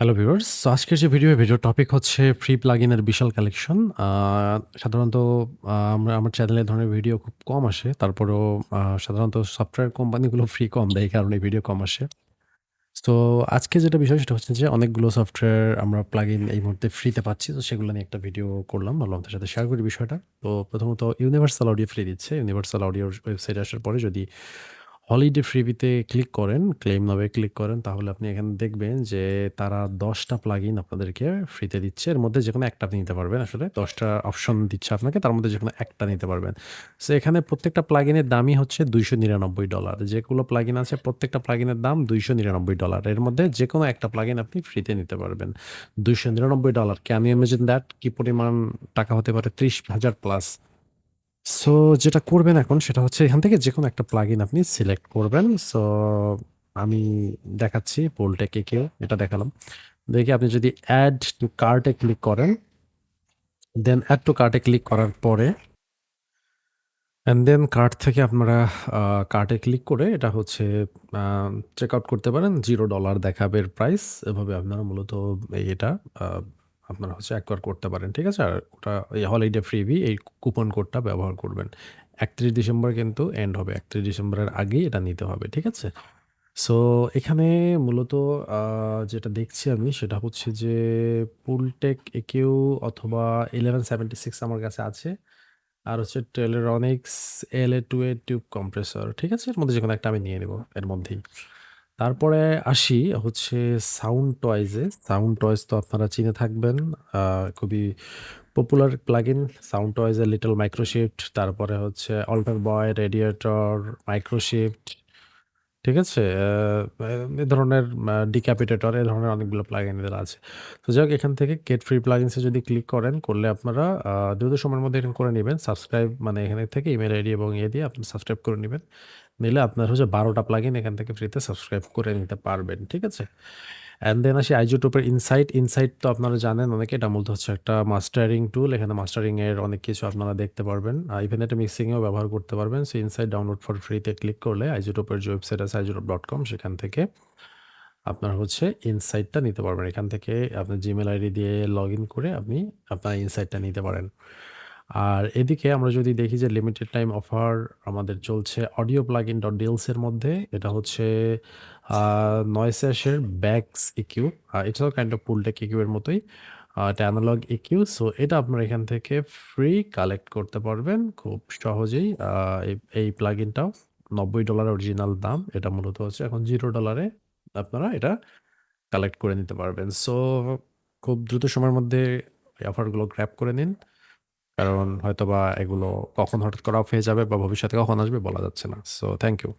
Hello viewers. আজকের যে video, video topic হচ্ছে ফ্রি প্লাগইনের বিশাল কালেকশন। সাধারণত আমরা আমার চ্যানেলে ধরনের ভিডিও খুব কম আসে। তারপরেও সাধারণত সফটওয়্যার কোম্পানিগুলো ফ্রি কম দেয়। এই কারণে ভিডিও কম আসে। তো আজকে যেটা বিষয় সেটা হচ্ছে যে অনেকগুলো সফটওয়্যার আমরা প্লাগইন এই মুহূর্তে ফ্রিতে পাচ্ছি। তো সেগুলো নিয়ে একটা ভিডিও করলাম। ভাবলাম আপনাদের সাথে শেয়ার করি বিষয়টা। তো প্রথমত ইউনিভার্সাল অডিও ফ্রি দিচ্ছে। ইউনিভার্সাল অডিওর ওয়েবসাইটে আসার পরে যদি হলিডে ফ্রিবিতে ক্লিক করেন, ক্লেম এ ক্লিক করেন তাহলে আপনি এখানে দেখবেন যে তারা ১০ টা প্লাগইন আপনাদেরকে ফ্রিতে দিচ্ছে। এর মধ্যে যেকোনো একটা আপনি নিতে পারবেন আসলে। দশটা অপশন দিচ্ছে আপনাকে। তার মধ্যে যেকোনো একটা নিতে পারবেন। সো এখানে প্রত্যেকটা প্লাগইনের দামই হচ্ছে $২৯৯ যেগুলো প্লাগইন আছে প্রত্যেকটা প্লাগইনের দাম $২৯৯ এর মধ্যে যে কোনো একটা প্লাগইন আপনি ফ্রিতে নিতে পারবেন। $২৯৯ ক্যান ইউ দ্যাট? কি পরিমাণ টাকা হতে পারে? ৩০,০০০ প্লাস। সো যেটা করবেন এখন সেটা হচ্ছে এখান থেকে যে কোনো একটা প্লাগইন আপনি সিলেক্ট করবেন। সো আমি দেখাচ্ছি Boltec EQ এটা দেখালাম। দেখি আপনি যদি অ্যাড টু কার্ট ক্লিক করেন, দেন অ্যাড টু কার্টে ক্লিক করার পরে অ্যান্ড দেন কার্ট থেকে আপনারা কার্টে ক্লিক করে এটা হচ্ছে চেক আউট করতে পারেন। জিরো ডলার দেখাবে প্রাইস। এভাবে আপনারা মূলত এটা আপনারা হচ্ছে একবার করতে পারেন। ঠিক আছে? আর ওটা এই হলিডে ফ্রিবি এই কুপন কোডটা ব্যবহার করবেন। ৩১ ডিসেম্বর কিন্তু এন্ড হবে। ৩১ ডিসেম্বরের আগেই এটা নিতে হবে। ঠিক আছে? সো এখানে মূলত যেটা দেখছি আমি সেটা হচ্ছে যে Pultec EQ অথবা 1176 আমার কাছে আছে। আর হচ্ছে Teletronix L A two A tube compressor. ঠিক আছে? এর মধ্যে যে কোনো একটা আমি নিয়ে নিবো, এর মধ্যেই। তারপরে আসি হচ্ছে সাউন্ড টয়েজে। সাউন্ড টয়েজ তো আপনারা চিনে থাকবেন। খুবই পপুলার প্লাগইন সাউন্ড টয়েজে লিটল মাইক্রোশিফট তারপরে হচ্ছে অল্টার বয়, রেডিয়েটর, মাইক্রোশিফট। ঠিক আছে? এ ধরনের ডিক্যাপিটেটর এ ধরনের অনেকগুলো প্লাগইন এদের আছে। তো যাই হোক, এখান থেকে কেট ফ্রি প্লাগইনস যদি ক্লিক করেন, করলে আপনারা দ্রুত সময়ের মধ্যে এরকম করে নেবেন সাবস্ক্রাইব মানে এখানে থেকে ইমেল আইডি এবং ইয়ে দিয়ে আপনি সাবস্ক্রাইব করে নেবেন নিলে আপনার হচ্ছে ১২ টা এখান থেকে ফ্রিতে সাবস্ক্রাইব করে নিতে পারবেন। ঠিক আছে? অ্যান্ড দেন আসি এর ইনসাইট। ইনসাইট তো আপনারা জানেন, অনেকে এটা মূলত হচ্ছে একটা মাস্টারিং টুল। এখানে মাস্টারিংয়ের অনেক কিছু আপনারা দেখতে পারবেন। ইভেন এটা মিক্সিং এও ব্যবহার করতে পারবেন। সো ইনসাইট ডাউনলোড ফর ফ্রিতে ক্লিক করলে এর যে ওয়েবসাইট আছে আইজোটোপ ডট কম সেখান থেকে আপনার হচ্ছে ইনসাইটটা নিতে পারবেন। এখান থেকে আপনার জিমেল আইডি দিয়ে লগ ইন করে আপনি আপনার ইনসাইটটা নিতে পারেন। আর এদিকে আমরা যদি দেখি যে লিমিটেড টাইম অফার আমাদের চলছে অডিও প্লাগইন ডট ডিলসের মধ্যে। এটা হচ্ছে Bax EQ। আ এটাও কাইন্ড অফ পুলটেক এর মতোই। এটা EQ। সো এটা আপনারা এখান থেকে ফ্রি কালেক্ট করতে পারবেন খুব সহজেই। এই এই প্লাগইনটাও $৯০ অরিজিনাল দাম। এটা মূলত হচ্ছে এখন জিরো ডলারে আপনারা এটা কালেক্ট করে নিতে পারবেন। সো খুব দ্রুত সময়ের মধ্যে এই অফারগুলো গ্র্যাপ করে নিন। কারণ হয়তোবা এগুলো কখন হঠাৎ করে অফ হয়ে যাবে বা ভবিষ্যতে কখন আসবে বলা যাচ্ছে না। So thank you.